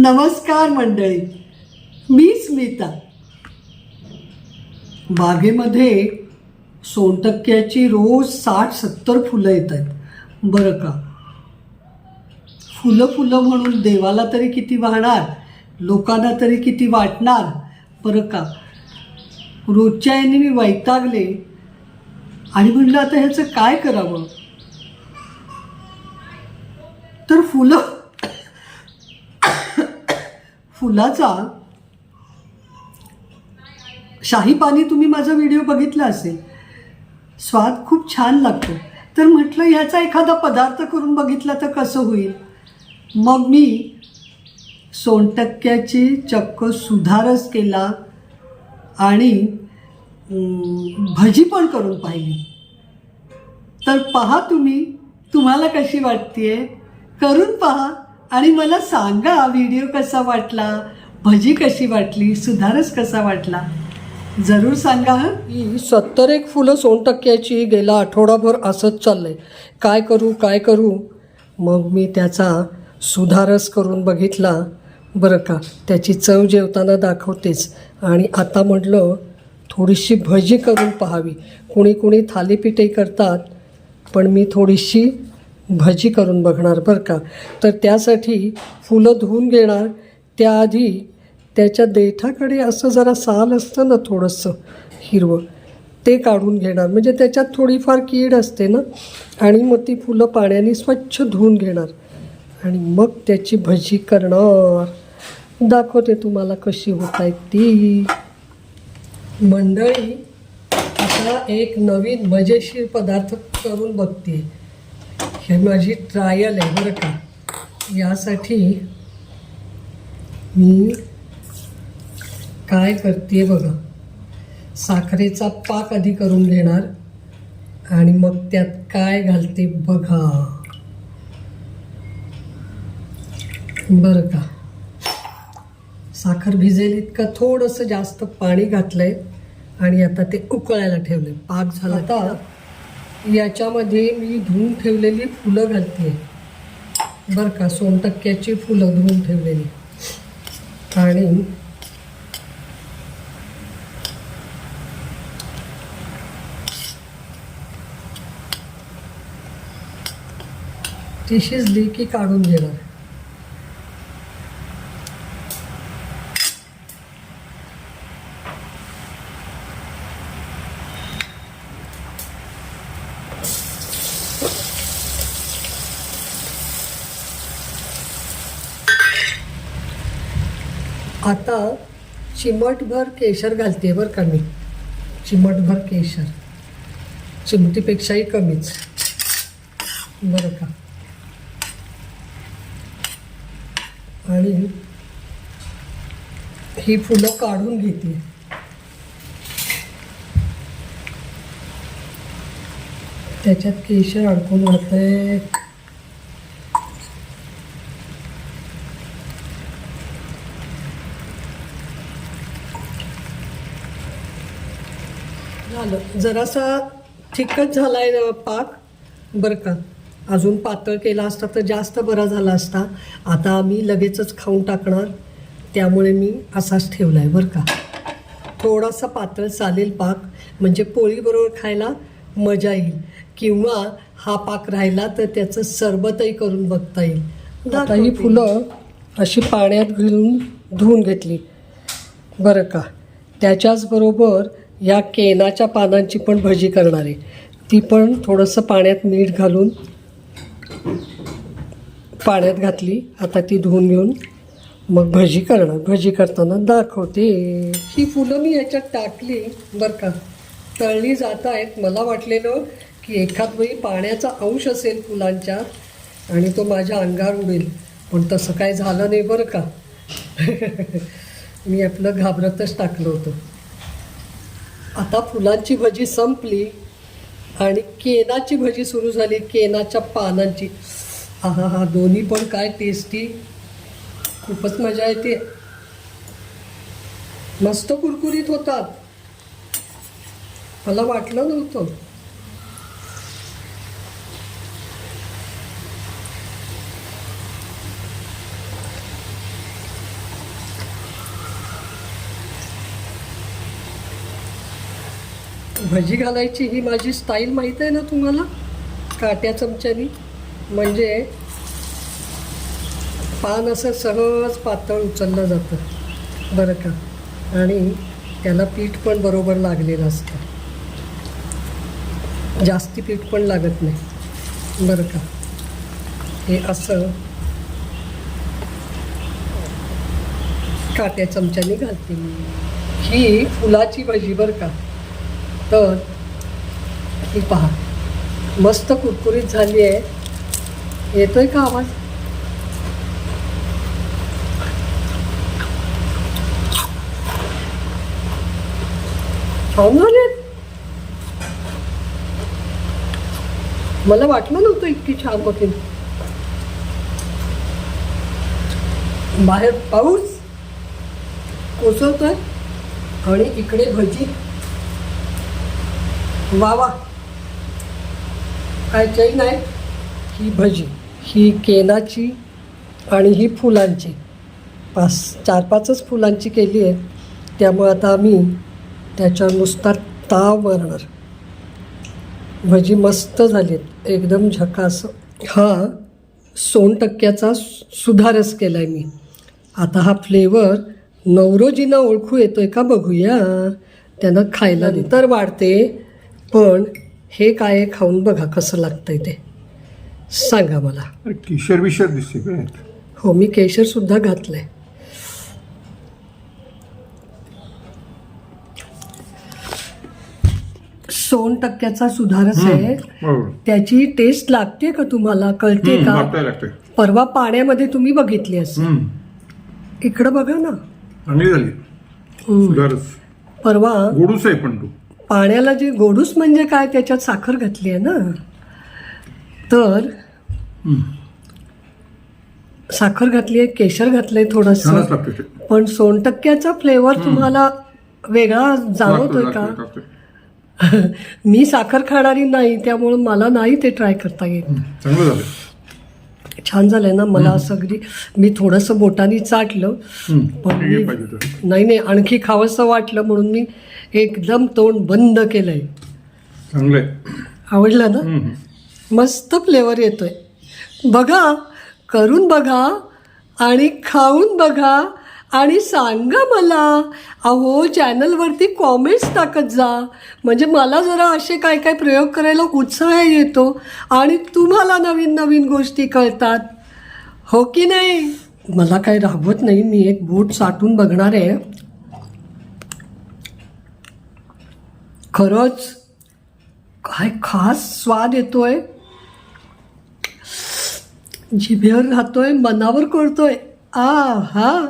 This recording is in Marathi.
नमस्कार मंडळी मी स्मिता बागेमध्ये सोनटक्क्याची रोज साठ सत्तर फुलं येत आहेत. बरं का? फुलं फुलं म्हणून देवाला तरी किती वाहणार? लोकांना तरी किती वाटणार? बरं का? रोजच्या याने मी वैतागले. आणि म्हणलं आता ह्याचं काय करावं? तर फुलं फुलाचा शाही पाणी तुम्ही माझा व्हिडिओ बघितला असेल. स्वाद खूप छान लागतो. तर म्हटलं ह्याचा एखादा पदार्थ करून बघितला तर कसं होईल? मग मी सोनटक्क्याची चक्क सुधारस केला आणि भजी पण करून पाहिली. तर पहा तुम्ही तुम्हाला कशी वाटतेय? करून पहा. आणि मला सांगा व्हिडिओ कसा वाटला? भजी कशी वाटली? सुधारस कसा वाटला? जरूर सांगा ही? सत्तर एक फुलं सोनटक्क्याची गेला आठवडाभर असंच चाललंय. काय करू काय करू? मग मी त्याचा सुधारस करून बघितला. बरं का त्याची चव जेवताना दाखवतेच. आणि आता म्हटलं थोडीशी भजी करून पाहावी. कुणी कुणी थालीपीठही करतात पण मी थोडीशी भजी करून बघणार बरं का? तर त्यासाठी फुलं धुवून घेणार. त्याआधी त्याच्या देठाकडे असं जरा साल असतं ना थोडंसं हिरवं ते काढून घेणार. म्हणजे त्याच्यात थोडीफार कीड असते ना? आणि मग ती फुलं पाण्याने स्वच्छ धुवून घेणार. आणि मग त्याची भजी करणार. दाखवते तुम्हाला कशी होत आहेत ती. मंडळी आता एक नवीन मजेशीर पदार्थ करून बघते. हे माझी ट्रायल आहे बरं का. यासाठी मी काय करते बघा. साखरेचा पाक आधी करून घेणार आणि मग त्यात काय घालते बघा. बरं का. साखर भिजेल इतकं थोडंसं जास्त पाणी घातलंय आणि आता ते उकळायला ठेवलंय. पाक झाला आता याच्यामध्ये मी धुवून ठेवलेली फुलं घालते. बरं का सोनटक्क्याची फुलं धुवून ठेवलेली. आणि ती शिजली की काढून घेणार. आता चिमटभर केशर घालते बरं का मी. चिमटभर केशर. चिमटीपेक्षाही कमीच. बरं का. आणि ही फुलं काढून घेते. त्याच्यात केशर अडकून राहतंय. झालं. जरासा थिकच झाला आहे पाक. बरं का. अजून पातळ केला असता तर जास्त बरा झाला असता. आता आम्ही लगेचच खाऊन टाकणार. त्यामुळे मी असाच ठेवला आहे बरं का. थोडासा पातळ चालेल पाक. म्हणजे पोळीबरोबर खायला मजा येईल. किंवा हा पाक राहिला तर त्याचं सरबतही करून बघता येईल. आता ही फुलं अशी पाण्यात घालून धुवून घेतली. बरं का. त्याच्याचबरोबर या केनाच्या पानांची पण भजी करणार आहे. ती पण थोडंसं पाण्यात मीठ घालून पाण्यात घातली. आता ती धुवून घेऊन मग भजी करणार. भजी करताना दाखवते. ही फुलं मी ह्याच्यात टाकली बरं का. तळली जात आहेत. मला वाटलेलं की एखाद वेळी पाण्याचा अंश असेल फुलांच्या आणि तो माझ्या अंगावर उडेल. पण तसं काय झालं नाही बरं का. मी आपलं घाबरतच टाकलं होतं. आता फुलांची भजी संपली आणि केनाची भजी सुरू झाली केनाच्या पानांची. हा हा हा दोन्ही पण काय टेस्टी खूपच मजा येते. मस्त कुरकुरीत होतात. मला वाटलं नव्हतं. भजी घालायची ही माझी स्टाईल माहीत आहे ना तुम्हाला? काट्या चमच्यानी. म्हणजे पान असं सहज पातळ उचललं जातं बरं का? आणि त्याला पीठ पण बरोबर लागलेलं असतं. जास्ती पीठ पण लागत नाही बरं का? हे असं काट्या चमच्याने घालते मी. ही फुलाची भजी बरं का? तर ही पहा. मस्त कुरकुरीत झाली आहे. येतोय का आवाज? छान झाले मला वाटलं नव्हतं इतकी छान होती बाहेर पाऊस कोसळतोय आणि इकडे भजी. वा वा काय चैन आहे? ही भजी ही केनाची आणि ही फुलांची. पाच चार पाचच फुलांची केली आहे. त्यामुळे आता आम्ही त्याच्यावर नुसता ताव मारणार. भजी मस्त झालीत. एकदम झकास. हा सोन टक्क्याचा सुधारस केला आहे मी. आता हा फ्लेवर नवरोजींना ओळखू येतोय का बघूया. त्यांना खायला दे. तर वाढते. पण हे काय खाऊन बघा कसं लागतंय ते. सांगा मला. अरे किशोर बिशर दिसते काय हो मी केशरसुद्धा घातलं आहे सोन टक्क्याचा सुधारस आहे. बरोबर. त्याची टेस्ट लागते का तुम्हाला? कळते हम्म, का? लागतंय लागतंय. परवा पाण्यामध्ये तुम्ही बघितली असेल. हम्म, इकडं बघा ना. चांगली झाली. सुधारच परवा गोडूस आहे पण तू. पाण्याला जे गोडूस म्हणजे काय? त्याच्यात साखर घातली आहे ना. तर साखर घातली आहे केशर घातलंय थोडस. छानच लागते ते. पण सोनटक्क्याचा फ्लेवर तुम्हाला वेगळा जाणवतोय का. मी साखर खाणारी नाही त्यामुळे मला नाही ते ट्राय करता येत. चांगलं झालं. छान झालंय ना मला असं अगदी मी थोडंसं बोटानी चाटलं पण मी- नाही नाही आणखी खावंसं वाटलं म्हणून मी एकदम तोंड बंद केलंय. चांगलं आहे आवडलं ना? मस्त फ्लेवर येतोय. बघा करून बघा आणि खाऊन बघा. आणि सांगा मला अहो चॅनलवरती कॉमेंट्स टाकत जा. म्हणजे मला जरा असे काय काय प्रयोग करायला उत्साह येतो आणि तुम्हाला नवीन नवीन गोष्टी कळतात. हो की नाही? मला काही राहवत नाही मी एक बोट साठून बघणार आहे. खरंच काय खास स्वाद येतोय? जिभेवर राहतोय मनावर कळतोय. आ हा